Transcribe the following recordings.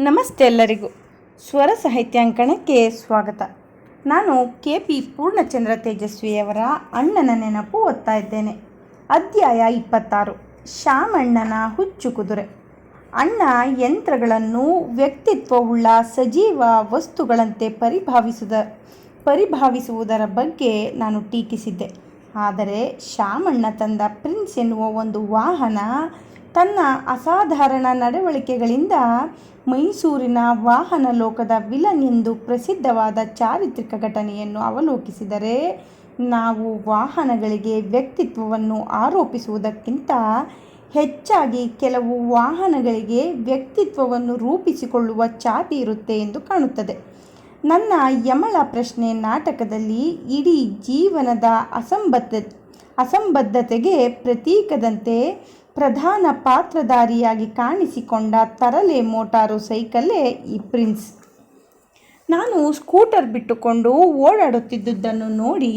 ನಮಸ್ತೆ ಎಲ್ಲರಿಗೂ. ಸ್ವರ ಸಾಹಿತ್ಯಾಂಕಣಕ್ಕೆ ಸ್ವಾಗತ. ನಾನು ಕೆ ಪಿ ಪೂರ್ಣಚಂದ್ರ ತೇಜಸ್ವಿಯವರ ಅಣ್ಣನ ನೆನಪು ಓದ್ತಾ ಇದ್ದೇನೆ. ಅಧ್ಯಾಯ ಇಪ್ಪತ್ತಾರು. ಶ್ಯಾಮಣ್ಣನ ಹುಚ್ಚು ಕುದುರೆ. ಅಣ್ಣ ಯಂತ್ರಗಳನ್ನು ವ್ಯಕ್ತಿತ್ವವುಳ್ಳ ಸಜೀವ ವಸ್ತುಗಳಂತೆ ಪರಿಭಾವಿಸುದ, ಪರಿಭಾವಿಸುವುದರ ಬಗ್ಗೆ ನಾನು ಟೀಕಿಸಿದ್ದೆ. ಆದರೆ ಶಾಮಣ್ಣ ತಂದ ಪ್ರಿನ್ಸ್ ಎನ್ನುವ ಒಂದು ವಾಹನ ತನ್ನ ಅಸಾಧಾರಣ ನಡವಳಿಕೆಗಳಿಂದ ಮೈಸೂರಿನ ವಾಹನ ಲೋಕದ ವಿಲನ್ ಎಂದು ಪ್ರಸಿದ್ಧವಾದ ಚಾರಿತ್ರಿಕ ಘಟನೆಯನ್ನು ಅವಲೋಕಿಸಿದರೆ, ನಾವು ವಾಹನಗಳಿಗೆ ವ್ಯಕ್ತಿತ್ವವನ್ನು ಆರೋಪಿಸುವುದಕ್ಕಿಂತ ಹೆಚ್ಚಾಗಿ ಕೆಲವು ವಾಹನಗಳಿಗೆ ವ್ಯಕ್ತಿತ್ವವನ್ನು ರೂಪಿಸಿಕೊಳ್ಳುವ ಚಾತಿ ಇರುತ್ತೆ ಎಂದು ಕಾಣುತ್ತದೆ. ನನ್ನ ಯಮಳ ಪ್ರಶ್ನೆ ನಾಟಕದಲ್ಲಿ ಇಡೀ ಜೀವನದ ಅಸಂಬದ್ಧ, ಅಸಂಬದ್ಧತೆಗೆ ಪ್ರತೀಕದಂತೆ ಪ್ರಧಾನ ಪಾತ್ರಧಾರಿಯಾಗಿ ಕಾಣಿಸಿಕೊಂಡ ತರಲೆ ಮೋಟಾರು ಸೈಕಲ್ಲೇ ಈ ಪ್ರಿನ್ಸ್. ನಾನು ಸ್ಕೂಟರ್ ಬಿಟ್ಟುಕೊಂಡು ಓಡಾಡುತ್ತಿದ್ದುದನ್ನು ನೋಡಿ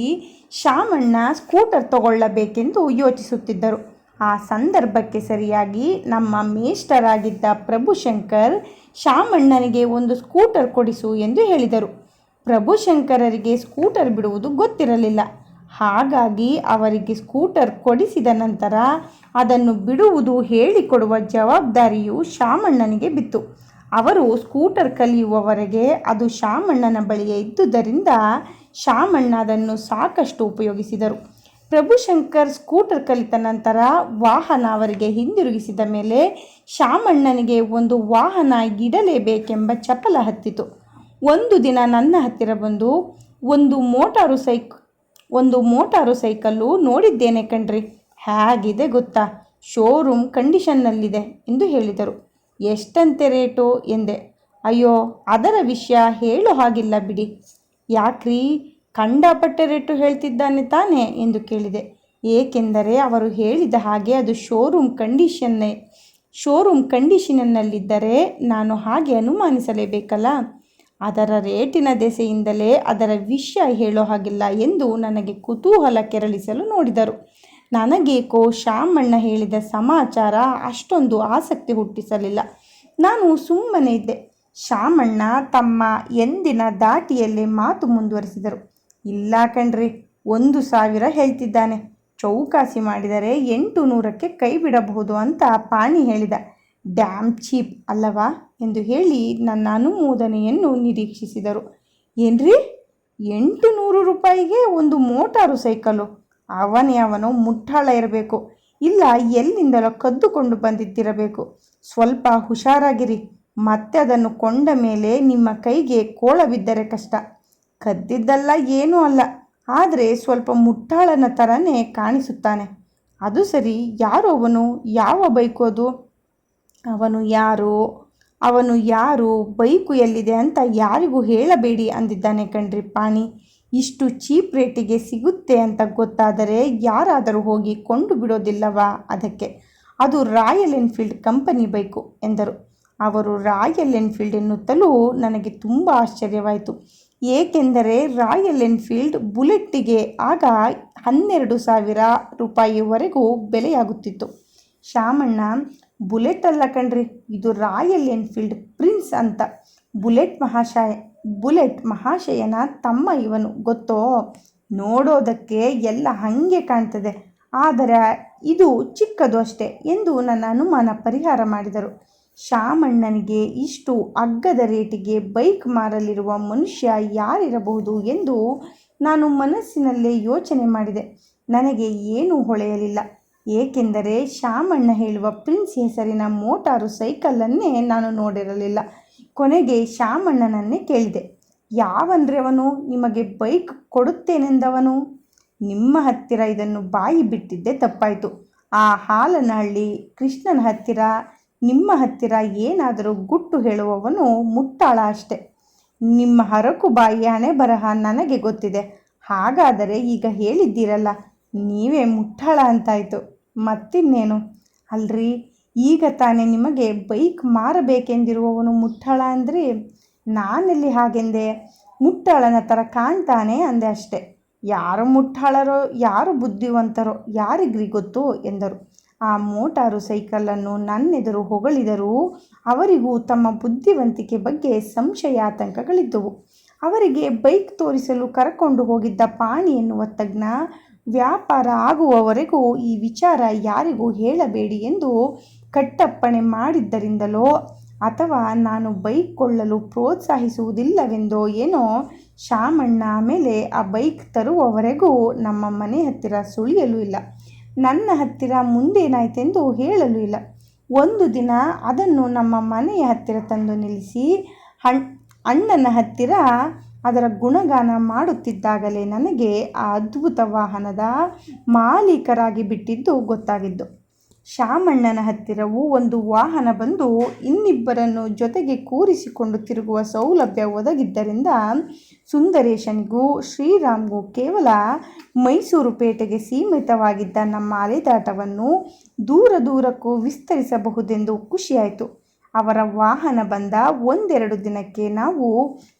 ಶಾಮಣ್ಣ ಸ್ಕೂಟರ್ ತಗೊಳ್ಳಬೇಕೆಂದು ಯೋಚಿಸುತ್ತಿದ್ದರು. ಆ ಸಂದರ್ಭಕ್ಕೆ ಸರಿಯಾಗಿ ನಮ್ಮ ಮೇಷ್ಟರಾಗಿದ್ದ ಪ್ರಭುಶಂಕರ್ ಶಾಮಣ್ಣನಿಗೆ ಒಂದು ಸ್ಕೂಟರ್ ಕೊಡಿಸು ಎಂದು ಹೇಳಿದರು. ಪ್ರಭುಶಂಕರರಿಗೆ ಸ್ಕೂಟರ್ ಬಿಡುವುದು ಗೊತ್ತಿರಲಿಲ್ಲ. ಹಾಗಾಗಿ ಅವರಿಗೆ ಸ್ಕೂಟರ್ ಕೊಡಿಸಿದ ನಂತರ ಅದನ್ನು ಬಿಡುವುದು ಹೇಳಿಕೊಡುವ ಜವಾಬ್ದಾರಿಯು ಶಾಮಣ್ಣನಿಗೆ ಬಿತ್ತು. ಅವರು ಸ್ಕೂಟರ್ ಕಲಿಯುವವರೆಗೆ ಅದು ಶಾಮಣ್ಣನ ಬಳಿಯೇ ಇದ್ದುದರಿಂದ ಶಾಮಣ್ಣ ಅದನ್ನು ಸಾಕಷ್ಟು ಉಪಯೋಗಿಸಿದರು. ಪ್ರಭುಶಂಕರ್ ಸ್ಕೂಟರ್ ಕಲಿತ ನಂತರ ವಾಹನ ಅವರಿಗೆ ಹಿಂದಿರುಗಿಸಿದ ಮೇಲೆ ಶಾಮಣ್ಣನಿಗೆ ಒಂದು ವಾಹನ ಇಡಲೇಬೇಕೆಂಬ ಚಪಲ ಹತ್ತಿತು. ಒಂದು ದಿನ ನನ್ನ ಹತ್ತಿರ ಬಂದು ಒಂದು ಮೋಟಾರು ಸೈಕ್ ಒಂದು ಮೋಟಾರು ಸೈಕಲ್ಲು ನೋಡಿದ್ದೇನೆ ಕಣ್ರಿ. ಹೇಗಿದೆ ಗೊತ್ತಾ? ಶೋರೂಮ್ ಕಂಡೀಷನ್ನಲ್ಲಿದೆ ಎಂದು ಹೇಳಿದರು. ಎಷ್ಟಂತೆ ರೇಟು? ಎಂದೆ. ಅಯ್ಯೋ, ಅದರ ವಿಷಯ ಹೇಳೋ ಹಾಗಿಲ್ಲ ಬಿಡಿ. ಯಾಕ್ರಿ? ಕಂಡಾಪಟ್ಟೆ ರೇಟು ಹೇಳ್ತಿದ್ದಾನೆ ತಾನೇ ಎಂದು ಕೇಳಿದೆ. ಏಕೆಂದರೆ ಅವರು ಹೇಳಿದ ಹಾಗೆ ಅದು ಶೋರೂಮ್ ಕಂಡೀಷನ್ನೇ. ಶೋರೂಮ್ ಕಂಡೀಷನಲ್ಲಿದ್ದರೆ ನಾನು ಹಾಗೆ ಅನುಮಾನಿಸಲೇಬೇಕಲ್ಲ? ಅದರ ರೇಟಿನ ದೆಸೆಯಿಂದಲೇ ಅದರ ವಿಷಯ ಹೇಳೋ ಹಾಗಿಲ್ಲ ಎಂದು ನನಗೆ ಕುತೂಹಲ ಕೆರಳಿಸಲು ನೋಡಿದರು. ನನಗೇಕೋ ಶಾಮಣ್ಣ ಹೇಳಿದ ಸಮಾಚಾರ ಅಷ್ಟೊಂದು ಆಸಕ್ತಿ ಹುಟ್ಟಿಸಲಿಲ್ಲ. ನಾನು ಸುಮ್ಮನೆ ಇದ್ದೆ. ಶಾಮಣ್ಣ ತಮ್ಮ ಎಂದಿನ ದಾಟಿಯಲ್ಲೇ ಮಾತು ಮುಂದುವರಿಸಿದರು. ಇಲ್ಲ ಕಣ್ರಿ, ಒಂದು ಸಾವಿರ ಹೇಳ್ತಿದ್ದಾನೆ. ಚೌಕಾಸಿ ಮಾಡಿದರೆ ಎಂಟು ನೂರಕ್ಕೆ ಕೈ ಬಿಡಬಹುದು ಅಂತ ಪಾಣಿ ಹೇಳಿದ. ಡ್ಯಾಮ್ ಚೀಪ್ ಅಲ್ಲವಾ ಎಂದು ಹೇಳಿ ನನ್ನ ಅನುಮೋದನೆಯನ್ನು ನಿರೀಕ್ಷಿಸಿದರು. ಏನ್ರಿ? ಎಂಟು ನೂರು ರೂಪಾಯಿಗೆ ಒಂದು ಮೋಟಾರು ಸೈಕಲು? ಅವನೇ ಅವನು ಮುಟ್ಟಾಳ ಇರಬೇಕು. ಇಲ್ಲ, ಎಲ್ಲಿಂದಲೋ ಕದ್ದುಕೊಂಡು ಬಂದಿದ್ದಿರಬೇಕು. ಸ್ವಲ್ಪ ಹುಷಾರಾಗಿರಿ. ಮತ್ತೆ ಅದನ್ನು ಕೊಂಡ ಮೇಲೆ ನಿಮ್ಮ ಕೈಗೆ ಕೋಳ ಬಿದ್ದರೆ ಕಷ್ಟ. ಕದ್ದಿದ್ದಲ್ಲ ಏನೂ ಅಲ್ಲ. ಆದರೆ ಸ್ವಲ್ಪ ಮುಟ್ಟಾಳನ ಥರನೇ ಕಾಣಿಸುತ್ತಾನೆ. ಅದು ಸರಿ, ಯಾರು ಅವನು? ಯಾವ ಬೈಕು ಅದು? ಅವನು ಯಾರು? ಅವನು ಯಾರು? ಬೈಕು ಎಲ್ಲಿದೆ ಅಂತ ಯಾರಿಗೂ ಹೇಳಬೇಡಿ ಅಂದಿದ್ದಾನೆ ಕಣ್ರಿ ಪಾಣಿ. ಇಷ್ಟು ಚೀಪ್ ರೇಟಿಗೆ ಸಿಗುತ್ತೆ ಅಂತ ಗೊತ್ತಾದರೆ ಯಾರಾದರೂ ಹೋಗಿ ಕೊಂಡು ಬಿಡೋದಿಲ್ಲವಾ ಅದಕ್ಕೆ? ಅದು ರಾಯಲ್ ಎನ್ಫೀಲ್ಡ್ ಕಂಪನಿ ಬೈಕು ಎಂದರು. ಅವರು ರಾಯಲ್ ಎನ್ಫೀಲ್ಡ್ ಎನ್ನುತ್ತಲೂ ನನಗೆ ತುಂಬ ಆಶ್ಚರ್ಯವಾಯಿತು. ಏಕೆಂದರೆ ರಾಯಲ್ ಎನ್ಫೀಲ್ಡ್ ಬುಲೆಟ್ಟಿಗೆ ಆಗ ಹನ್ನೆರಡು ಸಾವಿರ ರೂಪಾಯಿವರೆಗೂ ಬೆಲೆಯಾಗುತ್ತಿತ್ತು. ಶಾಮಣ್ಣ ಬುಲೆಟ್ ಅಲ್ಲ ಕಣ್ರಿ, ಇದು ರಾಯಲ್ ಎನ್ಫೀಲ್ಡ್ ಪ್ರಿನ್ಸ್ ಅಂತ. ಬುಲೆಟ್ ಮಹಾಶಯ, ಬುಲೆಟ್ ಮಹಾಶಯನ ತಮ್ಮ ಇವನು, ಗೊತ್ತೋ? ನೋಡೋದಕ್ಕೆ ಎಲ್ಲ ಹಾಗೆ ಕಾಣ್ತದೆ. ಆದರೆ ಇದು ಚಿಕ್ಕದು ಅಷ್ಟೇ ಎಂದು ನನ್ನ ಅನುಮಾನ ಪರಿಹಾರ ಮಾಡಿದರು. ಶಾಮಣ್ಣನಿಗೆ ಇಷ್ಟು ಅಗ್ಗದ ರೇಟಿಗೆ ಬೈಕ್ ಮಾರಲಿರುವ ಮನುಷ್ಯ ಯಾರಿರಬಹುದು ಎಂದು ನಾನು ಮನಸ್ಸಿನಲ್ಲೇ ಯೋಚನೆ ಮಾಡಿದೆ. ನನಗೆ ಏನೂ ಹೊಳೆಯಲಿಲ್ಲ. ಏಕೆಂದರೆ ಶ್ಯಾಮಣ್ಣ ಹೇಳುವ ಪ್ರಿನ್ಸ್ ಹೆಸರಿನ ಮೋಟಾರು ಸೈಕಲನ್ನೇ ನಾನು ನೋಡಿರಲಿಲ್ಲ. ಕೊನೆಗೆ ಶ್ಯಾಮಣ್ಣನನ್ನೇ ಕೇಳಿದೆ. ಯಾವಂದ್ರೆ ಅವನು? ನಿಮಗೆ ಬೈಕ್ ಕೊಡುತ್ತೇನೆಂದವನು? ನಿಮ್ಮ ಹತ್ತಿರ ಇದನ್ನು ಬಾಯಿ ಬಿಟ್ಟಿದ್ದೆ ತಪ್ಪಾಯಿತು. ಆ ಹಾಲನಹಳ್ಳಿ ಕೃಷ್ಣನ ಹತ್ತಿರ, ನಿಮ್ಮ ಹತ್ತಿರ ಏನಾದರೂ ಗುಟ್ಟು ಹೇಳುವವನು ಮುಟ್ಟಾಳ ಅಷ್ಟೆ. ನಿಮ್ಮ ಹರಕು ಬಾಯಿ ಹಣೆ ಬರಹ ನನಗೆ ಗೊತ್ತಿದೆ. ಹಾಗಾದರೆ ಈಗ ಹೇಳಿದ್ದೀರಲ್ಲ, ನೀವೇ ಮುಟ್ಟಾಳ ಅಂತಾಯಿತು. ಮತ್ತಿನ್ನೇನು? ಅಲ್ರಿ, ಈಗ ತಾನೇ ನಿಮಗೆ ಬೈಕ್ ಮಾರಬೇಕೆಂದಿರುವವನು ಮುಟ್ಟಾಳ ಅಂದ್ರಿ ನಾನೆಲ್ಲಿ ಹಾಗೆಂದೆ? ಮುಟ್ಟಾಳನ ಥರ ಕಾಣ್ತಾನೆ ಅಂದೆ ಅಷ್ಟೆ. ಯಾರು ಮುಟ್ಟಾಳರೋ, ಯಾರು ಬುದ್ಧಿವಂತರೋ, ಯಾರಿಗ್ರಿ ಗೊತ್ತು ಎಂದರು. ಆ ಮೋಟಾರು ಸೈಕಲನ್ನು ನನ್ನೆದುರು ಹೊಗಳಿದರೂ ಅವರಿಗೂ ತಮ್ಮ ಬುದ್ಧಿವಂತಿಕೆ ಬಗ್ಗೆ ಸಂಶಯಾತಂಕಗಳಿದ್ದವು ಅವರಿಗೆ ಬೈಕ್ ತೋರಿಸಲು ಕರಕೊಂಡು ಹೋಗಿದ್ದ ಪಾಣಿ ಎನ್ನುವ ತಜ್ಞ ವ್ಯಾಪಾರ ಆಗುವವರೆಗೂ ಈ ವಿಚಾರ ಯಾರಿಗೂ ಹೇಳಬೇಡಿ ಎಂದು ಕಟ್ಟಪ್ಪಣೆ ಮಾಡಿದ್ದರಿಂದಲೋ ಅಥವಾ ನಾನು ಬೈಕ್ ಕೊಳ್ಳಲು ಪ್ರೋತ್ಸಾಹಿಸುವುದಿಲ್ಲವೆಂದೋ ಏನೋ ಶಾಮಣ್ಣ ಆಮೇಲೆ ಆ ಬೈಕ್ ತರುವವರೆಗೂ ನಮ್ಮ ಮನೆ ಹತ್ತಿರ ಸುಳಿಯಲು ಇಲ್ಲ. ನನ್ನ ಹತ್ತಿರ ಮುಂದೇನಾಯ್ತೆಂದು ಹೇಳಲು ಇಲ್ಲ. ಒಂದು ದಿನ ಅದನ್ನು ನಮ್ಮ ಮನೆಯ ಹತ್ತಿರ ತಂದು ನಿಲ್ಲಿಸಿ, ಹಣ್, ಅಣ್ಣನ ಹತ್ತಿರ ಅದರ ಗುಣಗಾನ ಮಾಡುತ್ತಿದ್ದಾಗಲೇ ನನಗೆ ಆ ಅದ್ಭುತ ವಾಹನದ ಮಾಲೀಕರಾಗಿ ಬಿಟ್ಟಿದ್ದು ಗೊತ್ತಾಗಿದ್ದು. ಶಾಮಣ್ಣನ ಹತ್ತಿರವೂ ಒಂದು ವಾಹನ ಬಂದು ಇನ್ನಿಬ್ಬರನ್ನು ಜೊತೆಗೆ ಕೂರಿಸಿಕೊಂಡು ತಿರುಗುವ ಸೌಲಭ್ಯ ಒದಗಿದ್ದರಿಂದ ಸುಂದರೇಶನಿಗೂ ಶ್ರೀರಾಮ್ಗೂ ಕೇವಲ ಮೈಸೂರು ಪೇಟೆಗೆ ಸೀಮಿತವಾಗಿದ್ದ ನಮ್ಮ ಅಲೆದಾಟವನ್ನು ದೂರ ದೂರಕ್ಕೂ ವಿಸ್ತರಿಸಬಹುದೆಂದು ಖುಷಿಯಾಯಿತು. ಅವರ ವಾಹನ ಬಂದ ಒಂದೆರಡು ದಿನಕ್ಕೆ ನಾವು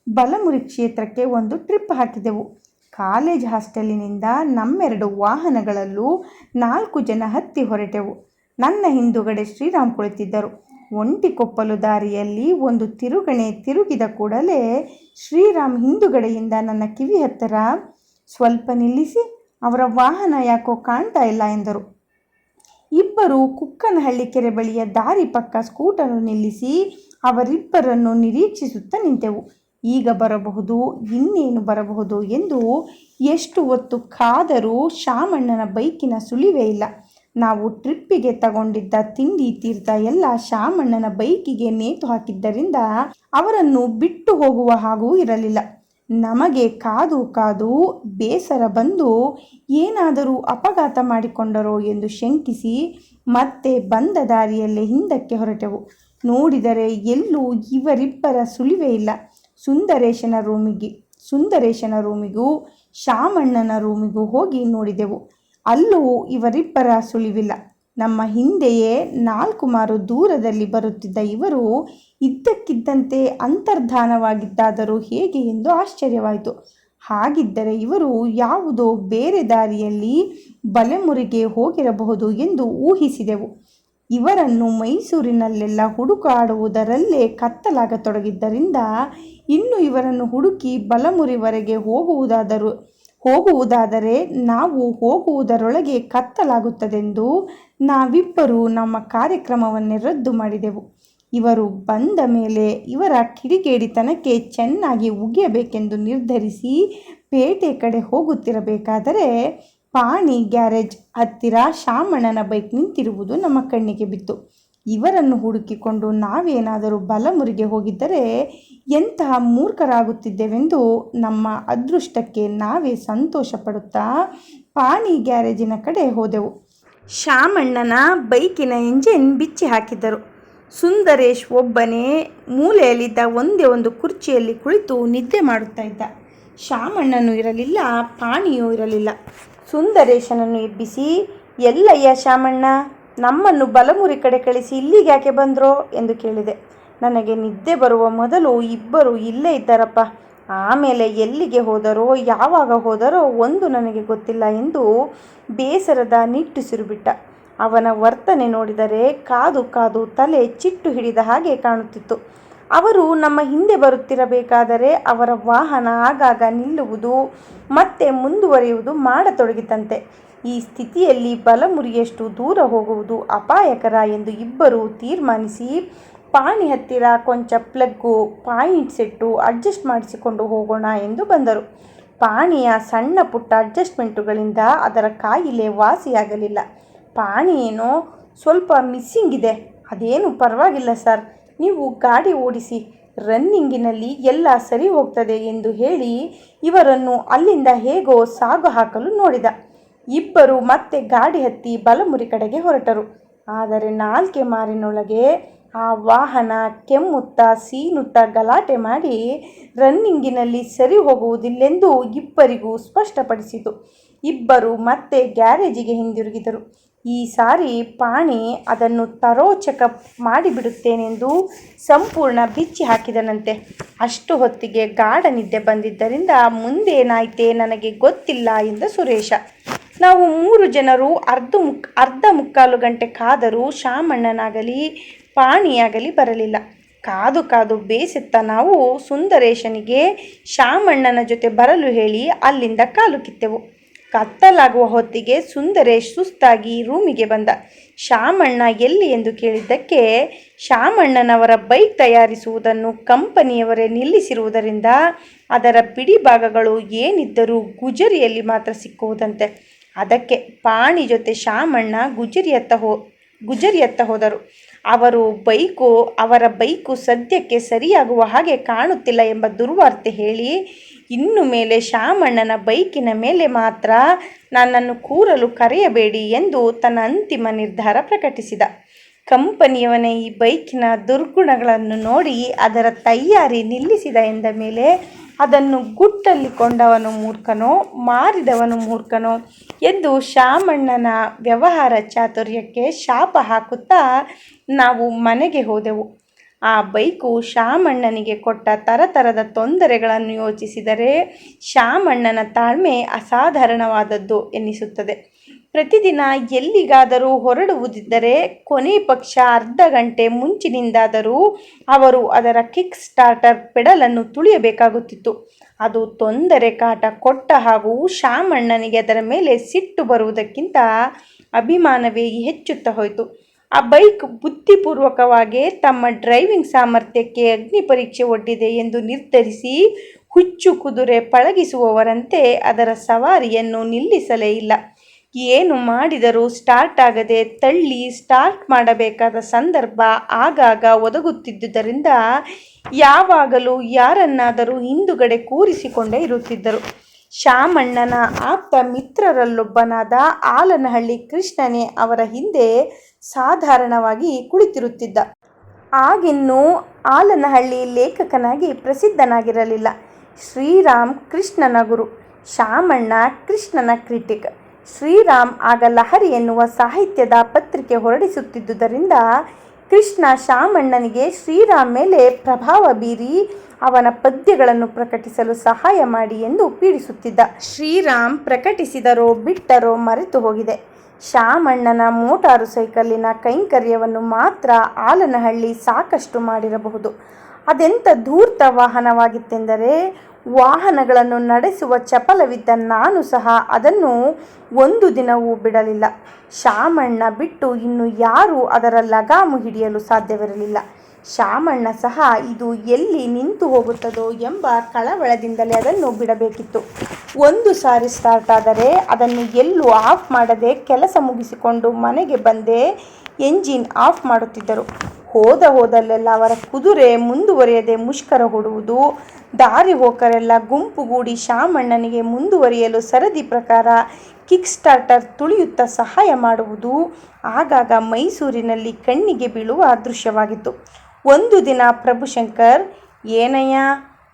ಬಲಮುರಿ ಕ್ಷೇತ್ರಕ್ಕೆ ಒಂದು ಟ್ರಿಪ್ ಹಾಕಿದೆವು. ಕಾಲೇಜ್ ಹಾಸ್ಟೆಲಿನಿಂದ ನಮ್ಮೆರಡು ವಾಹನಗಳಲ್ಲೂ ನಾಲ್ಕು ಜನ ಹತ್ತಿ ಹೊರಟೆವು. ನನ್ನ ಹಿಂದುಗಡೆ ಶ್ರೀರಾಮ್ ಕುಳಿತಿದ್ದರು. ಒಂಟಿ ಕೊಪ್ಪಲು ದಾರಿಯಲ್ಲಿ ಒಂದು ತಿರುಗಣೆ ತಿರುಗಿದ ಕೂಡಲೇ ಶ್ರೀರಾಮ್ ಹಿಂದುಗಡೆಯಿಂದ ನನ್ನ ಕಿವಿ ಹತ್ತಿರ ಸ್ವಲ್ಪ ನಿಲ್ಲಿಸಿ, ಅವರ ವಾಹನ ಯಾಕೋ ಕಾಣ್ತಾ ಇಲ್ಲ ಎಂದರು. ಇಬ್ಬರು ಕುಕ್ಕನಹಳ್ಳಿ ಕೆರೆ ಬಳಿಯ ದಾರಿ ಪಕ್ಕ ಸ್ಕೂಟರ್ ನಿಲ್ಲಿಸಿ ಅವರಿಬ್ಬರನ್ನು ನಿರೀಕ್ಷಿಸುತ್ತಾ ನಿಂತೆವು. ಈಗ ಬರಬಹುದು, ಇನ್ನೇನು ಬರಬಹುದು ಎಂದು ಎಷ್ಟು ಹೊತ್ತು ಕಾದರೂ ಶಾಮಣ್ಣನ ಬೈಕಿನ ಸುಳಿವೇ ಇಲ್ಲ. ನಾವು ಟ್ರಿಪ್ಪಿಗೆ ತಗೊಂಡಿದ್ದ ತಿಂಡಿ ತೀರ್ಥ ಎಲ್ಲ ಶಾಮಣ್ಣನ ಬೈಕಿಗೆ ನೇತು ಹಾಕಿದ್ದರಿಂದ ಅವರನ್ನು ಬಿಟ್ಟು ಹೋಗುವ ಹಾಗೂ ಇರಲಿಲ್ಲ. ನಮಗೆ ಕಾದು ಕಾದು ಬೇಸರ ಬಂದು ಏನಾದರೂ ಅಪಘಾತ ಮಾಡಿಕೊಂಡರೋ ಎಂದು ಶಂಕಿಸಿ ಮತ್ತೆ ಬಂದ ದಾರಿಯಲ್ಲೇ ಹಿಂದಕ್ಕೆ ಹೊರಟೆವು. ನೋಡಿದರೆ ಎಲ್ಲೂ ಇವರಿಬ್ಬರ ಸುಳಿವೇ ಇಲ್ಲ. ಸುಂದರೇಶನ ರೂಮಿಗೆ, ಸುಂದರೇಶನ ರೂಮಿಗೂ, ಶಾಮಣ್ಣನ ರೂಮಿಗೂ ಹೋಗಿ ನೋಡಿದೆವು. ಅಲ್ಲೂ ಇವರಿಬ್ಬರ ಸುಳಿವಿಲ್ಲ. ನಮ್ಮ ಹಿಂದೆಯೇ ನಾಲ್ಕು ಮಾರು ದೂರದಲ್ಲಿ ಬರುತ್ತಿದ್ದ ಇವರು ಇದ್ದಕ್ಕಿದ್ದಂತೆ ಅಂತರ್ಧಾನವಾಗಿದ್ದಾದರೂ ಹೇಗೆ ಎಂದು ಆಶ್ಚರ್ಯವಾಯಿತು. ಹಾಗಿದ್ದರೆ ಇವರು ಯಾವುದೋ ಬೇರೆ ದಾರಿಯಲ್ಲಿ ಬಲೆಮುರಿಗೆ ಹೋಗಿರಬಹುದು ಎಂದು ಊಹಿಸಿದೆವು. ಇವರನ್ನು ಮೈಸೂರಿನಲ್ಲೆಲ್ಲ ಹುಡುಕಾಡುವುದರಲ್ಲೇ ಕತ್ತಲಾಗತೊಡಗಿದ್ದರಿಂದ ಇನ್ನು ಇವರನ್ನು ಹುಡುಕಿ ಬಲಮುರಿವರೆಗೆ ಹೋಗುವುದಾದರೂ ಹೋಗುವುದಾದರೆ ನಾವು ಹೋಗುವುದರೊಳಗೆ ಕತ್ತಲಾಗುತ್ತದೆಂದು ನಾವಿಬ್ಬರೂ ನಮ್ಮ ಕಾರ್ಯಕ್ರಮವನ್ನೇ ರದ್ದು ಮಾಡಿದೆವು. ಇವರು ಬಂದ ಮೇಲೆ ಇವರ ಕಿಡಿಗೇಡಿತನಕ್ಕೆ ಚೆನ್ನಾಗಿ ಉಗಿಯಬೇಕೆಂದು ನಿರ್ಧರಿಸಿ ಪೇಟೆ ಕಡೆ ಹೋಗುತ್ತಿರಬೇಕಾದರೆ ಪಾಣಿ ಗ್ಯಾರೇಜ್ ಹತ್ತಿರ ಶಾಮಣ್ಣನ ಬೈಕ್ ನಿಂತಿರುವುದು ನಮ್ಮ ಕಣ್ಣಿಗೆ ಬಿತ್ತು. ಇವರನ್ನು ಹುಡುಕಿಕೊಂಡು ನಾವೇನಾದರೂ ಬಲಮುರಿಗೆ ಹೋಗಿದ್ದರೆ ಎಂತಹ ಮೂರ್ಖರಾಗುತ್ತಿದ್ದೇವೆಂದು ನಮ್ಮ ಅದೃಷ್ಟಕ್ಕೆ ನಾವೇ ಸಂತೋಷ ಪಡುತ್ತಾ ಪಾಣಿ ಗ್ಯಾರೇಜಿನ ಕಡೆ ಹೋದೆವು. ಶಾಮಣ್ಣನ ಬೈಕಿನ ಎಂಜಿನ್ ಬಿಚ್ಚಿ ಹಾಕಿದ್ದರು. ಸುಂದರೇಶ್ ಒಬ್ಬನೇ ಮೂಲೆಯಲ್ಲಿದ್ದ ಒಂದೇ ಒಂದು ಕುರ್ಚಿಯಲ್ಲಿ ಕುಳಿತು ನಿದ್ದೆ ಮಾಡುತ್ತಾ ಇದ್ದ. ಶಾಮಣ್ಣನು ಇರಲಿಲ್ಲ, ಪಾಣಿಯೂ ಇರಲಿಲ್ಲ. ಸುಂದರೇಶನನ್ನು ಎಬ್ಬಿಸಿ, ಎಲ್ಲಯ್ಯ ಶಾಮಣ್ಣ ನಮ್ಮನ್ನು ಬಲಮುರಿ ಕಡೆ ಕಳಿಸಿ ಇಲ್ಲಿಗೆ ಯಾಕೆ ಬಂದ್ರೋ ಎಂದು ಕೇಳಿದೆ. ನನಗೆ ನಿದ್ದೆ ಬರುವ ಮೊದಲು ಇಬ್ಬರು ಇಲ್ಲೇ ಇದ್ದಾರಪ್ಪ. ಆಮೇಲೆ ಎಲ್ಲಿಗೆ ಹೋದರೋ, ಯಾವಾಗ ಹೋದರೋ ಒಂದು ನನಗೆ ಗೊತ್ತಿಲ್ಲ ಎಂದು ಬೇಸರದ ನಿಟ್ಟುಸಿರು ಬಿಟ್ಟ ಅವನ ವರ್ತನೆ ನೋಡಿದರೆ ಕಾದು ಕಾದು ತಲೆ ಚಿಟ್ಟು ಹಿಡಿದ ಹಾಗೆ ಕಾಣುತ್ತಿತ್ತು. ಅವರು ನಮ್ಮ ಹಿಂದೆ ಬರುತ್ತಿರಬೇಕಾದರೆ ಅವರ ವಾಹನ ಆಗಾಗ ನಿಲ್ಲುವುದು ಮತ್ತೆ ಮುಂದುವರಿಯುವುದು ಮಾಡತೊಡಗಿತಂತೆ. ಈ ಸ್ಥಿತಿಯಲ್ಲಿ ಬಲಮುರಿಯಷ್ಟು ದೂರ ಹೋಗುವುದು ಅಪಾಯಕರ ಎಂದು ಇಬ್ಬರು ತೀರ್ಮಾನಿಸಿ ಪಾಣಿ ಹತ್ತಿರ ಕೊಂಚ ಪ್ಲಗ್ಗು, ಪಾಯಿಂಟ್ ಸೆಟ್ಟು ಅಡ್ಜಸ್ಟ್ ಮಾಡಿಸಿಕೊಂಡು ಹೋಗೋಣ ಎಂದು ಬಂದರು. ಪಾಣಿಯ ಸಣ್ಣ ಪುಟ್ಟ ಅಡ್ಜಸ್ಟ್ಮೆಂಟುಗಳಿಂದ ಅದರ ಕಾಯಿಲೆ ವಾಸಿಯಾಗಲಿಲ್ಲ. ಪಾಣಿ ಸ್ವಲ್ಪ ಮಿಸ್ಸಿಂಗ್ ಇದೆ. ಅದೇನು ಪರವಾಗಿಲ್ಲ ಸರ್. ನೀವು ಗಾಡಿ ಓಡಿಸಿ, ರನ್ನಿಂಗಿನಲ್ಲಿ ಎಲ್ಲ ಸರಿ ಹೋಗ್ತದೆ ಎಂದು ಹೇಳಿ ಇವರನ್ನು ಅಲ್ಲಿಂದ ಹೇಗೋ ಸಾಗು ಹಾಕಲು ನೋಡಿದ. ಇಬ್ಬರು ಮತ್ತೆ ಗಾಡಿ ಹತ್ತಿ ಬಲಮುರಿ ಕಡೆಗೆ ಹೊರಟರು. ಆದರೆ ನಾಲ್ಕೆ ಮಾರಿನೊಳಗೆ ಆ ವಾಹನ ಕೆಮ್ಮುತ್ತಾ, ಸೀನುತ್ತಾ ಗಲಾಟೆ ಮಾಡಿ ರನ್ನಿಂಗಿನಲ್ಲಿ ಸರಿ ಹೋಗುವುದಿಲ್ಲೆಂದು ಇಬ್ಬರಿಗೂ ಸ್ಪಷ್ಟಪಡಿಸಿತು. ಇಬ್ಬರು ಮತ್ತೆ ಗ್ಯಾರೇಜಿಗೆ ಹಿಂದಿರುಗಿದರು. ಈ ಸಾರಿ ಪಾಣಿ ಅದನ್ನು ತರೋಚಕ ಮಾಡಿಬಿಡುತ್ತೇನೆಂದು ಸಂಪೂರ್ಣ ಬಿಚ್ಚಿ ಹಾಕಿದನಂತೆ. ಅಷ್ಟು ಹೊತ್ತಿಗೆ ಗಾಢ ನಿದ್ದೆ ಬಂದಿದ್ದರಿಂದ ಮುಂದೇನಾಯಿತೇ ನನಗೆ ಗೊತ್ತಿಲ್ಲ ಎಂದ ಸುರೇಶ. ನಾವು ಮೂರು ಜನರು ಅರ್ಧ ಮುಕ್, ಅರ್ಧ ಮುಕ್ಕಾಲು ಗಂಟೆ ಕಾದರೂ ಶಾಮಣ್ಣನಾಗಲಿ, ಪಾಣಿಯಾಗಲಿ ಬರಲಿಲ್ಲ. ಕಾದು ಕಾದು ಬೇಸೆತ್ತ ನಾವು ಸುಂದರೇಶನಿಗೆ ಶಾಮಣ್ಣನ ಜೊತೆ ಬರಲು ಹೇಳಿ ಅಲ್ಲಿಂದ ಕಾಲು ಕಿತ್ತೆವು. ಕತ್ತಲಾಗುವ ಹೊತ್ತಿಗೆ ಸುಂದರೇಶ್ ಸುಸ್ತಾಗಿ ರೂಮಿಗೆ ಬಂದ. ಶಾಮಣ್ಣ ಎಲ್ಲಿ ಎಂದು ಕೇಳಿದ್ದಕ್ಕೆ ಶಾಮಣ್ಣನವರ ಬೈಕ್ ತಯಾರಿಸುವುದನ್ನು ಕಂಪನಿಯವರೇ ನಿಲ್ಲಿಸಿರುವುದರಿಂದ ಅದರ ಬಿಡಿ ಭಾಗಗಳು ಏನಿದ್ದರೂ ಗುಜರಿಯಲ್ಲಿ ಮಾತ್ರ ಸಿಕ್ಕುವುದಂತೆ. ಅದಕ್ಕೆ ಪಾಣಿ ಜೊತೆ ಶಾಮಣ್ಣ ಗುಜರಿಯತ್ತ ಹೋ, ಗುಜರಿಯತ್ತ ಹೋದರು. ಅವರು ಬೈಕು, ಅವರ ಬೈಕು ಸದ್ಯಕ್ಕೆ ಸರಿಯಾಗುವ ಹಾಗೆ ಕಾಣುತ್ತಿಲ್ಲ ಎಂಬ ದುರ್ವಾರ್ತೆ ಹೇಳಿ ಇನ್ನು ಮೇಲೆ ಶಾಮಣ್ಣನ ಬೈಕಿನ ಮೇಲೆ ಮಾತ್ರ ನನ್ನನ್ನು ಕೂರಲು ಕರೆಯಬೇಡಿ ಎಂದು ತನ್ನ ಅಂತಿಮ ನಿರ್ಧಾರ ಪ್ರಕಟಿಸಿದ. ಕಂಪನಿಯವನೇ ಈ ಬೈಕಿನ ದುರ್ಗುಣಗಳನ್ನು ನೋಡಿ ಅದರ ತಯಾರಿ ನಿಲ್ಲಿಸಿದ ಎಂದ ಮೇಲೆ ಅದನ್ನು ಗುಟ್ಟಲ್ಲಿ ಕೊಂಡವನು ಮೂರ್ಖನೋ, ಮಾರಿದವನು ಮೂರ್ಖನೋ ಎಂದು ಶಾಮಣ್ಣನ ವ್ಯವಹಾರ ಚಾತುರ್ಯಕ್ಕೆ ಶಾಪ ಹಾಕುತ್ತಾ ನಾವು ಮನೆಗೆ ಹೋದೆವು. ಆ ಬೈಕು ಶಾಮಣ್ಣನಿಗೆ ಕೊಟ್ಟ ತರತರದ ತೊಂದರೆಗಳನ್ನು ಯೋಚಿಸಿದರೆ ಶಾಮಣ್ಣನ ತಾಳ್ಮೆ ಅಸಾಧಾರಣವಾದದ್ದು ಎನ್ನಿಸುತ್ತದೆ. ಪ್ರತಿದಿನ ಎಲ್ಲಿಗಾದರೂ ಹೊರಡುವುದಿದ್ದರೆ ಕೊನೆ ಪಕ್ಷ ಅರ್ಧ ಗಂಟೆ ಮುಂಚಿನಿಂದಾದರೂ ಅವರು ಅದರ ಕಿಕ್ ಸ್ಟಾರ್ಟರ್ ಪೆಡಲನ್ನು ತುಳಿಯಬೇಕಾಗುತ್ತಿತ್ತು. ಅದು ತೊಂದರೆ ಕಾಟ ಕೊಟ್ಟ ಹಾಗೂ ಶಾಮಣ್ಣನಿಗೆ ಅದರ ಮೇಲೆ ಸಿಟ್ಟು ಬರುವುದಕ್ಕಿಂತ ಅಭಿಮಾನವೇ ಹೆಚ್ಚುತ್ತಾ ಹೋಯಿತು. ಆ ಬೈಕ್ ಬುದ್ಧಿಪೂರ್ವಕವಾಗಿ ತಮ್ಮ ಡ್ರೈವಿಂಗ್ ಸಾಮರ್ಥ್ಯಕ್ಕೆ ಅಗ್ನಿ ಪರೀಕ್ಷೆ ಒಡ್ಡಿದೆ ಎಂದು ನಿರ್ಧರಿಸಿ ಹುಚ್ಚು ಕುದುರೆ ಪಳಗಿಸುವವರಂತೆ ಅದರ ಸವಾರಿಯನ್ನು ನಿಲ್ಲಿಸಲೇ ಇಲ್ಲ. ಏನು ಮಾಡಿದರೂ ಸ್ಟಾರ್ಟ್ ಆಗದೆ ತಳ್ಳಿ ಸ್ಟಾರ್ಟ್ ಮಾಡಬೇಕಾದ ಸಂದರ್ಭ ಆಗಾಗ ಒದಗುತ್ತಿದ್ದುದರಿಂದ ಯಾವಾಗಲೂ ಯಾರನ್ನಾದರೂ ಹಿಂದುಗಡೆ ಕೂರಿಸಿಕೊಂಡೇ ಇರುತ್ತಿದ್ದರು. ಶಾಮಣ್ಣನ ಆಪ್ತ ಮಿತ್ರರಲ್ಲೊಬ್ಬನಾದ ಆಲನಹಳ್ಳಿ ಕೃಷ್ಣನೇ ಅವರ ಹಿಂದೆ ಸಾಧಾರಣವಾಗಿ ಕುಳಿತಿರುತ್ತಿದ್ದ. ಆಗಿನ್ನೂ ಆಲನಹಳ್ಳಿ ಲೇಖಕನಾಗಿ ಪ್ರಸಿದ್ಧನಾಗಿರಲಿಲ್ಲ. ಶ್ರೀರಾಮ್ ಕೃಷ್ಣನ ಗುರು, ಶಾಮಣ್ಣ ಕೃಷ್ಣನ ಕ್ರಿಟಿಕ್. ಶ್ರೀರಾಮ್ ಆಗ ಲಹರಿ ಎನ್ನುವ ಸಾಹಿತ್ಯದ ಪತ್ರಿಕೆ ಹೊರಡಿಸುತ್ತಿದ್ದುದರಿಂದ ಕೃಷ್ಣ ಶಾಮಣ್ಣನಿಗೆ ಶ್ರೀರಾಮ್ ಮೇಲೆ ಪ್ರಭಾವ ಬೀರಿ ಅವನ ಪದ್ಯಗಳನ್ನು ಪ್ರಕಟಿಸಲು ಸಹಾಯ ಮಾಡಿ ಎಂದು ಪೀಡಿಸುತ್ತಿದ್ದ. ಶ್ರೀರಾಮ್ ಪ್ರಕಟಿಸಿದರೋ ಬಿಟ್ಟರೋ ಮರೆತು ಹೋಗಿದೆ. ಶಾಮಣ್ಣನ ಮೋಟಾರು ಸೈಕಲ್ಲಿನ ಕೈಂಕರ್ಯವನ್ನು ಮಾತ್ರ ಆಲನಹಳ್ಳಿ ಸಾಕಷ್ಟು ಮಾಡಿರಬಹುದು. ಅದೆಂಥ ಧೂರ್ತ ವಾಹನವಾಗಿತ್ತೆಂದರೆ ವಾಹನಗಳನ್ನು ನಡೆಸುವ ಚಪಲವಿದ್ದ ನಾನು ಸಹ ಅದನ್ನು ಒಂದು ದಿನವೂ ಬಿಡಲಿಲ್ಲ. ಶಾಮಣ್ಣ ಬಿಟ್ಟು ಇನ್ನು ಯಾರೂ ಅದರ ಲಗಾಮು ಹಿಡಿಯಲು ಸಾಧ್ಯವಿರಲಿಲ್ಲ. ಶಾಮಣ್ಣ ಸಹ, ಇದು ಎಲ್ಲಿ ನಿಂತು ಹೋಗುತ್ತದೋ ಎಂಬ ಕಳವಳದಿಂದಲೇ ಅದನ್ನು ಬಿಡಬೇಕಿತ್ತು. ಒಂದು ಸಾರಿ ಸ್ಟಾರ್ಟ್ ಆದರೆ ಅದನ್ನು ಎಲ್ಲೂ ಆಫ್ ಮಾಡದೆ ಕೆಲಸ ಮುಗಿಸಿಕೊಂಡು ಮನೆಗೆ ಬಂದೇ. ಎಂಜಿನ್ ಆಫ್ ಮಾಡುತ್ತಿದ್ದರು. ಹೋದ ಹೋದಲ್ಲೆಲ್ಲ ಅವರ ಕುದುರೆ ಮುಂದುವರಿಯದೆ ಮುಷ್ಕರ ಹೊಡುವುದು, ದಾರಿ ಹೋಕರೆಲ್ಲ ಗುಂಪುಗೂಡಿ ಶಾಮಣ್ಣನಿಗೆ ಮುಂದುವರಿಯಲು ಸರದಿ ಪ್ರಕಾರ ಕಿಕ್ ಸ್ಟಾರ್ಟರ್ ತುಳಿಯುತ್ತಾ ಸಹಾಯ ಮಾಡುವುದು ಆಗಾಗ ಮೈಸೂರಿನಲ್ಲಿ ಕಣ್ಣಿಗೆ ಬೀಳುವ ದೃಶ್ಯವಾಗಿತ್ತು. ಒಂದು ದಿನ ಪ್ರಭುಶಂಕರ್, ಏನಯ್ಯ,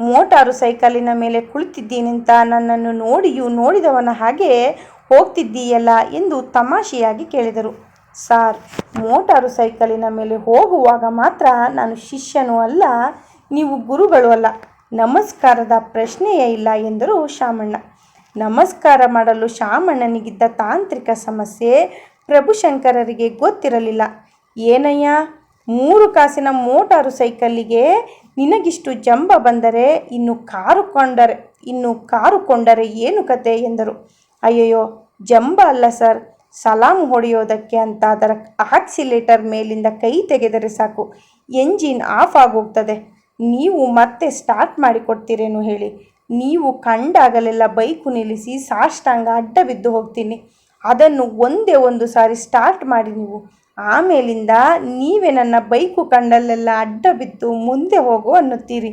ಮೋಟಾರು ಸೈಕಲಿನ ಮೇಲೆ ಕುಳಿತಿದ್ದೀನಿಂತ ನನ್ನನ್ನು ನೋಡಿಯೂ ನೋಡಿದವನ ಹಾಗೆ ಹೋಗ್ತಿದ್ದೀಯಲ್ಲ? ಎಂದು ತಮಾಷೆಯಾಗಿ ಕೇಳಿದರು. ಸಾರ್, ಮೋಟಾರು ಸೈಕಲಿನ ಮೇಲೆ ಹೋಗುವಾಗ ಮಾತ್ರ ನಾನು ಶಿಷ್ಯನೂ ಅಲ್ಲ, ನೀವು ಗುರುಗಳು ಅಲ್ಲ. ನಮಸ್ಕಾರದ ಪ್ರಶ್ನೆಯೇ ಇಲ್ಲ ಎಂದರು ಶಾಮಣ್ಣ. ನಮಸ್ಕಾರ ಮಾಡಲು ಶಾಮಣ್ಣನಿಗಿದ್ದ ತಾಂತ್ರಿಕ ಸಮಸ್ಯೆ ಪ್ರಭುಶಂಕರರಿಗೆ ಗೊತ್ತಿರಲಿಲ್ಲ. ಏನಯ್ಯ, ಮೂರು ಕಾಸಿನ ಮೋಟಾರು ಸೈಕಲ್ಲಿಗೆ ನಿನಗಿಷ್ಟು ಜಂಬ ಬಂದರೆ, ಇನ್ನು ಕಾರು ಕೊಂಡರೆ, ಇನ್ನು ಕಾರು ಕೊಂಡರೆ ಏನು ಕತೆ ಎಂದರು. ಅಯ್ಯಯ್ಯೋ, ಜಂಬ ಅಲ್ಲ ಸರ್. ಸಲಾಮ್ ಹೊಡೆಯೋದಕ್ಕೆ ಅಂತ ಅದರ ಆಕ್ಸಿಲೇಟರ್ ಮೇಲಿಂದ ಕೈ ತೆಗೆದರೆ ಸಾಕು. ಎಂಜಿನ್ ಆಫ್ ಆಗೋಗ್ತದೆ. ನೀವು ಮತ್ತೆ ಸ್ಟಾರ್ಟ್ ಮಾಡಿಕೊಡ್ತೀರೇನು ಹೇಳಿ. ನೀವು ಕಂಡಾಗಲೆಲ್ಲ ಬೈಕು ನಿಲ್ಲಿಸಿ ಸಾಷ್ಟಾಂಗ ಅಡ್ಡ ಬಿದ್ದು ಹೋಗ್ತೀನಿ. ಅದನ್ನು ಒಂದೇ ಒಂದು ಸಾರಿ ಸ್ಟಾರ್ಟ್ ಮಾಡಿ ನೀವು. ಆಮೇಲಿಂದ ನೀವೇ ನನ್ನ ಬೈಕು ಕಂಡಲ್ಲೆಲ್ಲ ಅಡ್ಡ ಬಿದ್ದು ಮುಂದೆ ಹೋಗು ಅನ್ನುತ್ತೀರಿ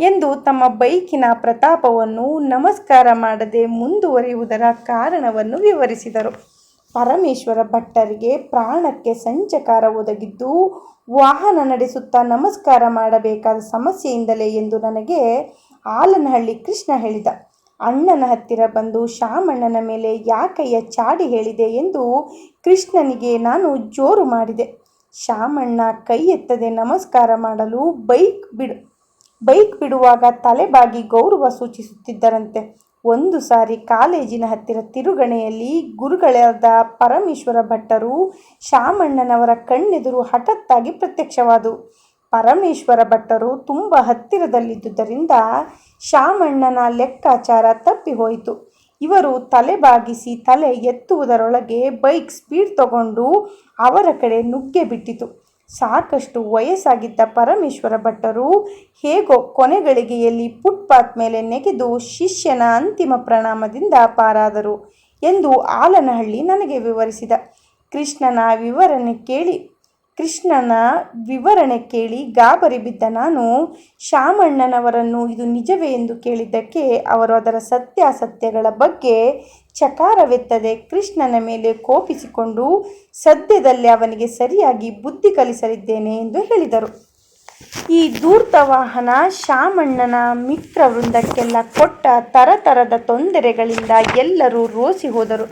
ಎಂದು ತಮ್ಮ ಬೈಕಿನ ಪ್ರತಾಪವನ್ನು ನಮಸ್ಕಾರ ಮಾಡದೆ ಮುಂದುವರಿಯುವುದರ ಕಾರಣವನ್ನು ವಿವರಿಸಿದರು. ಪರಮೇಶ್ವರ ಭಟ್ಟರಿಗೆ ಪ್ರಾಣಕ್ಕೆ ಸಂಚಕಾರ ಒದಗಿದ್ದು ವಾಹನ ನಡೆಸುತ್ತಾ ನಮಸ್ಕಾರ ಮಾಡಬೇಕಾದ ಸಮಸ್ಯೆಯಿಂದಲೇ ಎಂದು ನನಗೆ ಆಲನಹಳ್ಳಿ ಕೃಷ್ಣ ಹೇಳಿದ. ಅಣ್ಣನ ಹತ್ತಿರ ಬಂದು ಶಾಮಣ್ಣನ ಮೇಲೆ ಯಾಕಯ್ಯ ಚಾಡಿ ಹೇಳಿದೆ ಎಂದು ಕೃಷ್ಣನಿಗೆ ನಾನು ಜೋರು ಮಾಡಿದೆ. ಶಾಮಣ್ಣ ಕೈ ಎತ್ತದೆ ನಮಸ್ಕಾರ ಮಾಡಲು ಬೈಕ್ ಬಿಡು, ಬೈಕ್ ಬಿಡುವಾಗ ತಲೆಬಾಗಿ ಗೌರವ ಸೂಚಿಸುತ್ತಿದ್ದರಂತೆ. ಒಂದು ಸಾರಿ ಕಾಲೇಜಿನ ಹತ್ತಿರ ತಿರುಗಣೆಯಲ್ಲಿ ಗುರುಗಳಾದ ಪರಮೇಶ್ವರ ಭಟ್ಟರು ಶಾಮಣ್ಣನವರ ಕಣ್ಣೆದುರು ಹಠತ್ತಾಗಿ ಪ್ರತ್ಯಕ್ಷವಾದು. ಪರಮೇಶ್ವರ ಭಟ್ಟರು ತುಂಬ ಹತ್ತಿರದಲ್ಲಿದ್ದುದರಿಂದ ಶಾಮಣ್ಣನ ಲೆಕ್ಕಾಚಾರ ತಪ್ಪಿ ಹೋಯಿತು ಇವರು ತಲೆ ಬಾಗಿಸಿ ತಲೆ ಎತ್ತುವುದರೊಳಗೆ ಬೈಕ್ ಸ್ಪೀಡ್ ತಗೊಂಡು ಅವರ ಕಡೆ ನುಗ್ಗೆ ಬಿಟ್ಟಿತು ಸಾಕಷ್ಟು ವಯಸ್ಸಾಗಿದ್ದ ಪರಮೇಶ್ವರ ಭಟ್ಟರು ಹೇಗೋ ಕೊನೆಗಳಿಗೆಯಲ್ಲಿ ಫುಟ್ಪಾತ್ ಮೇಲೆ ನೆಗೆದು ಶಿಷ್ಯನ ಅಂತಿಮ ಪ್ರಣಾಮದಿಂದ ಪಾರಾದರು ಎಂದು ಆಲನಹಳ್ಳಿ ನನಗೆ ವಿವರಿಸಿದ. ಕೃಷ್ಣನ ವಿವರಣೆ ಕೇಳಿ, ಕೃಷ್ಣನ ವಿವರಣೆ ಕೇಳಿ ಗಾಬರಿ ಬಿದ್ದ ನಾನು ಶಾಮಣ್ಣನವರನ್ನು ಇದು ನಿಜವೇ ಎಂದು ಕೇಳಿದ್ದಕ್ಕೆ ಅವರು ಅದರ ಸತ್ಯಾಸತ್ಯಗಳ ಬಗ್ಗೆ ಚಕಾರವೆತ್ತದೆ. ಕೃಷ್ಣನ ಮೇಲೆ ಕೋಪಿಸಿಕೊಂಡು ಸದ್ಯದಲ್ಲೇ ಅವನಿಗೆ ಸರಿಯಾಗಿ ಬುದ್ಧಿ ಕಲಿಸಲಿದ್ದೇನೆ ಎಂದು ಹೇಳಿದರು. ಈ ದೂರ್ತವಾಹನ ಶಾಮಣ್ಣನ ಮಿತ್ರ ವೃಂದಕ್ಕೆಲ್ಲ ಕೊಟ್ಟ ತರತರದ ತೊಂದರೆಗಳಿಂದ ಎಲ್ಲರೂ ರೋಸಿ ಹೋದರು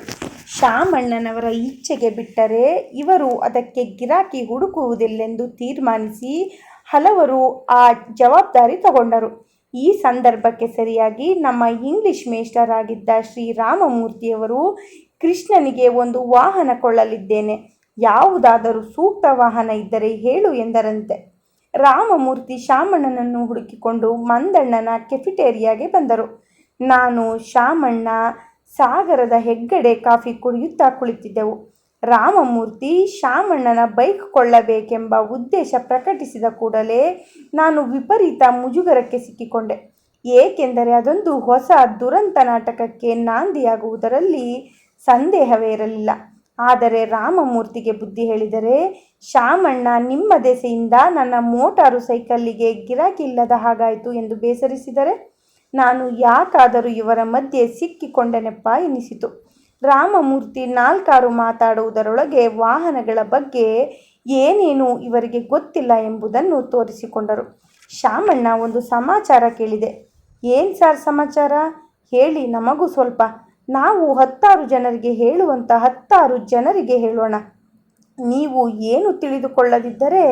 ಶಾಮಣ್ಣನವರ ಇಚ್ಛೆಗೆ ಬಿಟ್ಟರೆ ಇವರು ಅದಕ್ಕೆ ಗಿರಾಕಿ ಹುಡುಕುವುದಿಲ್ಲೆಂದು ತೀರ್ಮಾನಿಸಿ ಹಲವರು ಆ ಜವಾಬ್ದಾರಿ ತಗೊಂಡರು. ಈ ಸಂದರ್ಭಕ್ಕೆ ಸರಿಯಾಗಿ ನಮ್ಮ ಇಂಗ್ಲಿಷ್ ಮೇಷ್ಟರಾಗಿದ್ದ ಶ್ರೀ ರಾಮಮೂರ್ತಿಯವರು ಕೃಷ್ಣನಿಗೆ ಒಂದು ವಾಹನ ಕೊಳ್ಳಲಿದ್ದೇನೆ. ಯಾವುದಾದರೂ ಸೂಕ್ತ ವಾಹನ ಇದ್ದರೆ ಹೇಳು ಎಂದರಂತೆ. ರಾಮಮೂರ್ತಿ ಶಾಮಣ್ಣನನ್ನು ಹುಡುಕಿಕೊಂಡು ಮಂದಣ್ಣನ ಕೆಫಿಟೇರಿಯಾಗೆ ಬಂದರು. ನಾನು ಶಾಮಣ್ಣ ಸಾಗರದ ಹೆಗ್ಗಡೆ ಕಾಫಿ ಕುಡಿಯುತ್ತಾ ಕುಳಿತಿದ್ದೆವು. ರಾಮಮೂರ್ತಿ ಶಾಮಣ್ಣನ ಬೈಕ್ ಕೊಳ್ಳಬೇಕೆಂಬ ಉದ್ದೇಶ ಪ್ರಕಟಿಸಿದ ಕೂಡಲೇ ನಾನು ವಿಪರೀತ ಮುಜುಗರಕ್ಕೆ ಸಿಕ್ಕಿಕೊಂಡೆ. ಏಕೆಂದರೆ ಅದೊಂದು ಹೊಸ ದುರಂತ ನಾಟಕಕ್ಕೆ ನಾಂದಿಯಾಗುವುದರಲ್ಲಿ ಸಂದೇಹವೇ ಇರಲಿಲ್ಲ. ಆದರೆ ರಾಮಮೂರ್ತಿಗೆ ಬುದ್ಧಿ ಹೇಳಿದರೆ, ಶಾಮಣ್ಣ, ನಿಮ್ಮ ದೆಸೆಯಿಂದ ನನ್ನ ಮೋಟಾರು ಸೈಕಲ್ಲಿಗೆ ಗಿರಾಕಿಲ್ಲದ ಹಾಗಾಯಿತು ಎಂದು ಬೇಸರಿಸಿದರೆ, ನಾನು ಯಾಕಾದರೂ ಇವರ ಮಧ್ಯೆ ಸಿಕ್ಕಿಕೊಂಡೆನೆಪ್ಪ ಎನಿಸಿತು. ರಾಮಮೂರ್ತಿ ನಾಲ್ಕಾರು ಮಾತಾಡುವುದರೊಳಗೆ ವಾಹನಗಳ ಬಗ್ಗೆ ಏನೇನು ಇವರಿಗೆ ಗೊತ್ತಿಲ್ಲ ಎಂಬುದನ್ನು ತೋರಿಸಿಕೊಂಡರು. ಶಾಮಣ್ಣ ಒಂದು ಸಮಾಚಾರ ಕೇಳಿದೆ. ಏನು ಸಾರ್ ಸಮಾಚಾರ? ಹೇಳಿ, ನಮಗೂ ಸ್ವಲ್ಪ. ನಾವು ಹತ್ತಾರು ಜನರಿಗೆ ಹೇಳುವಂಥ ಹತ್ತಾರು ಜನರಿಗೆ ಹೇಳೋಣ. ನೀವು ಏನು ತಿಳಿದುಕೊಳ್ಳದಿದ್ದರೆ?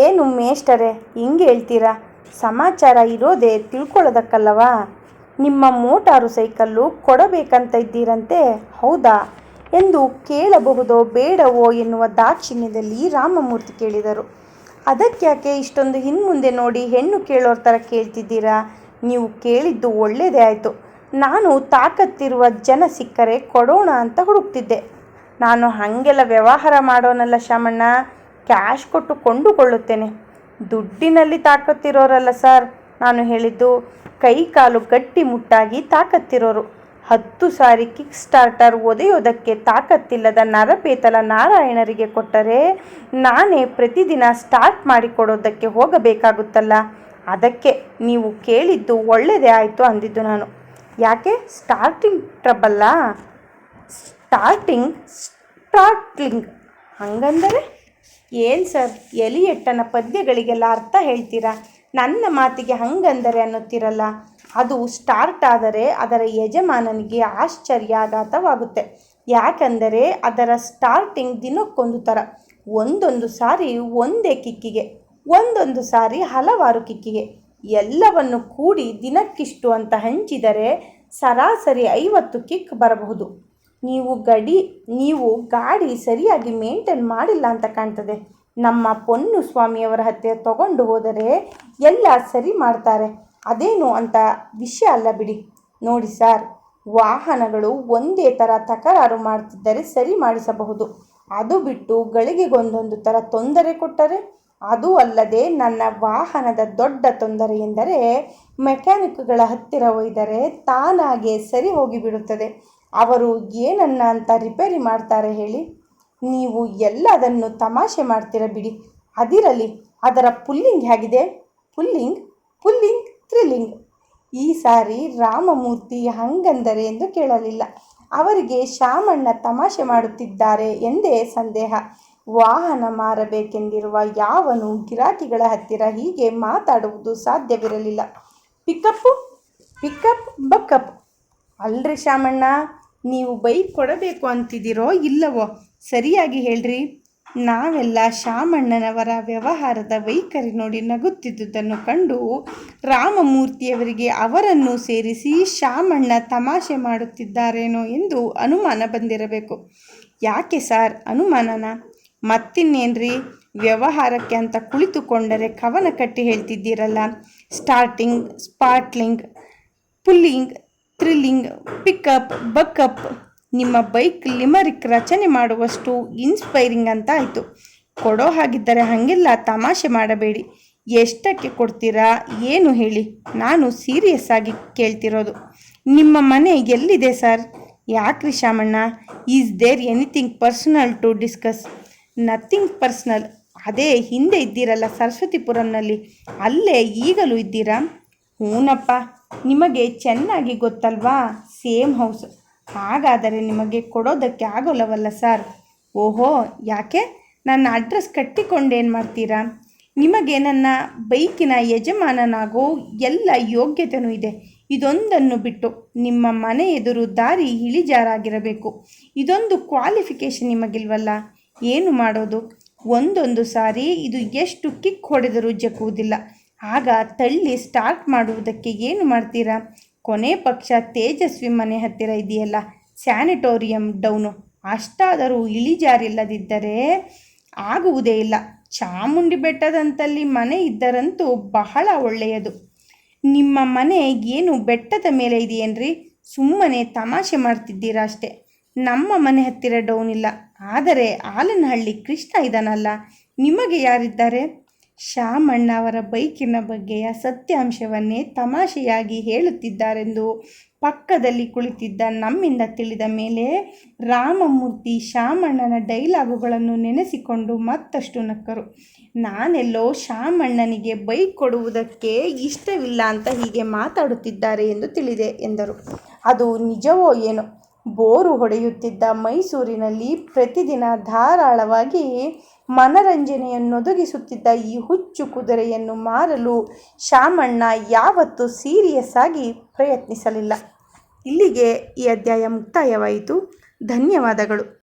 ಏನು ಮೇಷ್ಟರೇ, ಹಿಂಗೆ ಹೇಳ್ತೀರಾ? ಸಮಾಚಾರ ಇರೋದೇ ತಿಳ್ಕೊಳ್ಳೋದಕ್ಕಲ್ಲವಾ? ನಿಮ್ಮ ಮೋಟಾರು ಸೈಕಲ್ಲು ಕೊಡಬೇಕಂತ ಇದ್ದೀರಂತೆ? ಹೌದಾ? ಎಂದು ಕೇಳಬಹುದೋ ಬೇಡವೋ ಎನ್ನುವ ದಾಕ್ಷಿಣ್ಯದಲ್ಲಿ ರಾಮಮೂರ್ತಿ ಕೇಳಿದರು. ಅದಕ್ಕ್ಯಾಕೆ ಇಷ್ಟೊಂದು ಹಿಂದೆ ನೋಡಿ ಹೆಣ್ಣು ಕೇಳೋರ ಥರ ಕೇಳ್ತಿದ್ದೀರಾ? ನೀವು ಕೇಳಿದ್ದು ಒಳ್ಳೆಯದೇ ಆಯಿತು. ನಾನು ತಾಕತ್ತಿರುವ ಜನ ಸಿಕ್ಕರೆ ಕೊಡೋಣ ಅಂತ ಹುಡುಕ್ತಿದ್ದೆ. ನಾನು ಹಾಗೆಲ್ಲ ವ್ಯವಹಾರ ಮಾಡೋನಲ್ಲ ಶಾಮಣ್ಣ ಕ್ಯಾಶ್ ಕೊಟ್ಟು ಕೊಂಡುಕೊಳ್ಳುತ್ತೇನೆ. ದುಡ್ಡಿನಲ್ಲಿ ತಾಕತ್ತಿರೋರಲ್ಲ ಸರ್. ನಾನು ಹೇಳಿದ್ದು, ಕೈ ಕಾಲು ಗಟ್ಟಿ ಮುಟ್ಟಾಗಿ ತಾಕತ್ತಿರೋರು. ಹತ್ತು ಸಾರಿ ಕಿಕ್ ಸ್ಟಾರ್ಟರ್ ಒದೆಯೋದಕ್ಕೆ ತಾಕತ್ತಿಲ್ಲದ ನರಪೇತಲ ನಾರಾಯಣರಿಗೆ ಕೊಟ್ಟರೆ ನಾನೇ ಪ್ರತಿದಿನ ಸ್ಟಾರ್ಟ್ ಮಾಡಿಕೊಡೋದಕ್ಕೆ ಹೋಗಬೇಕಾಗುತ್ತಲ್ಲ? ಅದಕ್ಕೆ ನೀವು ಕೇಳಿದ್ದು ಒಳ್ಳೆಯದೇ ಆಯಿತು ಅಂದಿದ್ದು ನಾನು. ಯಾಕೆ? ಸ್ಟಾರ್ಟಿಂಗ್ ಟ್ರಬಲ್ಲ ಸ್ಟಾರ್ಟಿಂಗ್ ಸ್ಟಾರ್ಟ್ಲಿಂಗ್ ಹಂಗಂದರೆ? ಏನು ಸರ್? ಎಲಿಯಟ್ಟನ ಪದ್ಯಗಳಿಗೆಲ್ಲ ಅರ್ಥ ಹೇಳ್ತೀರಾ? ನನ್ನ ಮಾತಿಗೆ ಹಂಗಂದರೆ ಅನ್ನುತ್ತಿರಲ್ಲ? ಅದು ಸ್ಟಾರ್ಟ್ ಆದರೆ ಅದರ ಯಜಮಾನನಿಗೆ ಆಶ್ಚರ್ಯಾಘಾತವಾಗುತ್ತೆ. ಯಾಕಂದರೆ ಅದರ ಸ್ಟಾರ್ಟಿಂಗ್ ದಿನಕ್ಕೊಂದು ಥರ. ಒಂದೊಂದು ಸಾರಿ ಒಂದೇ ಕಿಕ್ಕಿಗೆ, ಒಂದೊಂದು ಸಾರಿ ಹಲವಾರು ಕಿಕ್ಕಿಗೆ. ಎಲ್ಲವನ್ನು ಕೂಡಿ ದಿನಕ್ಕಿಷ್ಟು ಅಂತ ಹಂಚಿದರೆ ಸರಾಸರಿ ಐವತ್ತು ಕಿಕ್ ಬರಬಹುದು. ನೀವು ಗಡಿ, ನೀವು ಗಾಡಿ ಸರಿಯಾಗಿ ಮೇಂಟೈನ್ ಮಾಡಿಲ್ಲ ಅಂತ ಕಾಣ್ತದೆ. ನಮ್ಮ ಪೊನ್ನು ಸ್ವಾಮಿಯವರ ಹತ್ತಿರ ತಗೊಂಡು ಹೋದರೆ ಎಲ್ಲ ಸರಿ ಮಾಡ್ತಾರೆ. ಅದೇನು ಅಂತ ವಿಷಯ ಅಲ್ಲ ಬಿಡಿ. ನೋಡಿ ಸರ್, ವಾಹನಗಳು ಒಂದೇ ಥರ ತಕರಾರು ಮಾಡ್ತಿದ್ದರೆ ಸರಿ ಮಾಡಿಸಬಹುದು. ಅದು ಬಿಟ್ಟು ಗಳಿಗೆಗೊಂದೊಂದು ಥರ ತೊಂದರೆ ಕೊಟ್ಟರೆ? ಅದು ಅಲ್ಲದೆ ನನ್ನ ವಾಹನದ ದೊಡ್ಡ ತೊಂದರೆ ಎಂದರೆ ಮೆಕ್ಯಾನಿಕ್ಗಳ ಹತ್ತಿರ ಒಯ್ದರೆ ತಾನಾಗೆ ಸರಿ ಹೋಗಿಬಿಡುತ್ತದೆ. ಅವರು ಏನನ್ನ ಅಂತ ರಿಪೇರಿ ಮಾಡ್ತಾರೆ ಹೇಳಿ? ನೀವು ಎಲ್ಲದನ್ನು ತಮಾಷೆ ಮಾಡ್ತೀರ ಬಿಡಿ. ಅದಿರಲಿ, ಅದರ ಪುಲ್ಲಿಂಗ್ ಹೇಗಿದೆ? Pulling pulling, thrilling. ಈ ಸಾರಿ ರಾಮಮೂರ್ತಿ ಹಂಗಂದರೆ ಎಂದು ಕೇಳಲಿಲ್ಲ. ಅವರಿಗೆ ಶಾಮಣ್ಣ ತಮಾಷೆ ಮಾಡುತ್ತಿದ್ದಾರೆ ಎಂದೇ ಸಂದೇಹ. ವಾಹನ ಮಾರಬೇಕೆಂದಿರುವ ಯಾವನು ಗಿರಾಕಿಗಳ ಹತ್ತಿರ ಹೀಗೆ ಮಾತಾಡುವುದು ಸಾಧ್ಯವಿರಲಿಲ್ಲ. ಪಿಕಪ್ಪು, ಪಿಕಪ್ ಬಕ್ಕಪ್ ಅಲ್ರಿ ಶಾಮಣ್ಣ ನೀವು ಬೈಕ್ ಕೊಡಬೇಕು ಅಂತಿದ್ದೀರೋ ಇಲ್ಲವೋ? ಸರಿಯಾಗಿ ಹೇಳ್ರಿ. ನಾವೆಲ್ಲ ಶಾಮಣ್ಣನವರ ವ್ಯವಹಾರದ ವೈಖರಿ ನೋಡಿ ನಗುತ್ತಿದ್ದುದನ್ನು ಕಂಡು ರಾಮಮೂರ್ತಿಯವರಿಗೆ ಅವರನ್ನು ಸೇರಿಸಿ ಶಾಮಣ್ಣ ತಮಾಷೆ ಮಾಡುತ್ತಿದ್ದಾರೇನೋ ಎಂದು ಅನುಮಾನ ಬಂದಿರಬೇಕು. ಯಾಕೆ ಸಾರ್ ಅನುಮಾನನ? ಮತ್ತಿನ್ನೇನ್ರಿ? ವ್ಯವಹಾರಕ್ಕೆ ಅಂತ ಕುಳಿತುಕೊಂಡರೆ ಕವನ ಕಟ್ಟಿ ಹೇಳ್ತಿದ್ದೀರಲ್ಲ. Starting, startling, pulling, thrilling, pickup, buck up ನಿಮ್ಮ ಬೈಕ್ ಲಿಮರಿಕ್ ರಚನೆ ಮಾಡುವಷ್ಟು ಇನ್ಸ್ಪೈರಿಂಗ್ ಅಂತ ಆಯಿತು. ಕೊಡೋ ಹಾಗಿದ್ದರೆ ಹಾಗೆಲ್ಲ ತಮಾಷೆ ಮಾಡಬೇಡಿ. ಎಷ್ಟಕ್ಕೆ ಕೊಡ್ತೀರಾ, ಏನು ಹೇಳಿ. ನಾನು ಸೀರಿಯಸ್ ಆಗಿ ಕೇಳ್ತಿರೋದು. ನಿಮ್ಮ ಮನೆ ಎಲ್ಲಿದೆ ಸರ್? ಯಾಕ್ರಿ Shamanna is there anything personal to discuss? Nothing personal. ಅದೇ ಹಿಂದೆ ಇದ್ದೀರಲ್ಲ ಸರಸ್ವತಿಪುರಂನಲ್ಲಿ. ಅಲ್ಲೇ ಈಗಲೂ ಇದ್ದೀರಾ? ಹೂನಪ್ಪ, ನಿಮಗೆ ಚೆನ್ನಾಗಿ ಗೊತ್ತಲ್ವಾ? Same house. ಹಾಗಾದರೆ ನಿಮಗೆ ಕೊಡೋದಕ್ಕೆ ಆಗೋಲ್ಲವಲ್ಲ ಸರ್? ಓಹೋ, ಯಾಕೆ? ನನ್ನ ಅಡ್ರೆಸ್ ಕಟ್ಟಿಕೊಂಡೇನು ಮಾಡ್ತೀರಾ? ನಿಮಗೆ ನನ್ನ ಬೈಕಿನ ಯಜಮಾನನಾಗೋ ಎಲ್ಲ ಯೋಗ್ಯತೆಯೂ ಇದೆ. ಇದೊಂದನ್ನು ಬಿಟ್ಟು ನಿಮ್ಮ ಮನೆ ಎದುರು ದಾರಿ ಇಳಿಜಾರಾಗಿರಬೇಕು. ಇದೊಂದು ಕ್ವಾಲಿಫಿಕೇಷನ್ ನಿಮಗಿಲ್ವಲ್ಲ? ಏನು ಮಾಡೋದು? ಒಂದೊಂದು ಸಾರಿ ಇದು ಎಷ್ಟು ಕಿಕ್ ಹೊಡೆದರೂ ಜಕ್ಕುವುದಿಲ್ಲ ಆಗ ತಳ್ಳಿ ಸ್ಟಾರ್ಟ್ ಮಾಡುವುದಕ್ಕೆ ಏನು ಮಾಡ್ತೀರಾ? ಕೊನೆ ಪಕ್ಷ ತೇಜಸ್ವಿ ಮನೆ ಹತ್ತಿರ ಇದೆಯಲ್ಲ? Sanatorium down. ಅಷ್ಟಾದರೂ ಇಳಿಜಾರಿಲ್ಲದಿದ್ದರೆ ಆಗುವುದೇ ಇಲ್ಲ. ಚಾಮುಂಡಿ ಬೆಟ್ಟದಂತಲ್ಲಿ ಮನೆ ಇದ್ದರಂತೂ ಬಹಳ ಒಳ್ಳೆಯದು. ನಿಮ್ಮ ಮನೆ ಏನು ಬೆಟ್ಟದ ಮೇಲೆ ಇದೆಯೇನ್ರಿ? ಸುಮ್ಮನೆ ತಮಾಷೆ ಮಾಡ್ತಿದ್ದೀರಾ ಅಷ್ಟೇ. ನಮ್ಮ ಮನೆ ಹತ್ತಿರ ಡೌನ್ ಇಲ್ಲ ಆದರೆ ಆಲನಹಳ್ಳಿ ಕೃಷ್ಣ ಇದ್ದಾನಲ್ಲ ನಿಮಗೆ ಯಾರಿದ್ದಾರೆ? ಶಾಮಣ್ಣ ಅವರ ಬೈಕಿನ ಬಗ್ಗೆಯ ಸತ್ಯಾಂಶವನ್ನೇ ತಮಾಷೆಯಾಗಿ ಹೇಳುತ್ತಿದ್ದಾರೆಂದು ಪಕ್ಕದಲ್ಲಿ ಕುಳಿತಿದ್ದ ನಮ್ಮಿಂದ ತಿಳಿದ ಮೇಲೆ ರಾಮಮೂರ್ತಿ ಶಾಮಣ್ಣನ ಡೈಲಾಗುಗಳನ್ನು ನೆನೆಸಿಕೊಂಡು ಮತ್ತಷ್ಟು ನಕ್ಕರು. ನಾನೆಲ್ಲೋ ಶಾಮಣ್ಣನಿಗೆ ಬೈಕ್ ಕೊಡುವುದಕ್ಕೆ ಇಷ್ಟವಿಲ್ಲ ಅಂತ ಹೀಗೆ ಮಾತಾಡುತ್ತಿದ್ದಾರೆ ಎಂದು ತಿಳಿದೆ ಎಂದರು. ಅದು ನಿಜವೋ ಏನೋ? ಬೋರು ಹೊಡೆಯುತ್ತಿದ್ದ ಮೈಸೂರಿನಲ್ಲಿ ಪ್ರತಿದಿನ ಧಾರಾಳವಾಗಿ ಮನರಂಜನೆಯನ್ನೊದಗಿಸುತ್ತಿದ್ದ ಈ ಹುಚ್ಚು ಕುದುರೆಯನ್ನು ಮಾರಲು ಶಾಮಣ್ಣ ಯಾವತ್ತೂ ಸೀರಿಯಸ್ ಆಗಿ ಪ್ರಯತ್ನಿಸಲಿಲ್ಲ. ಇಲ್ಲಿಗೆ ಈ ಅಧ್ಯಾಯ ಮುಕ್ತಾಯವಾಯಿತು. ಧನ್ಯವಾದಗಳು.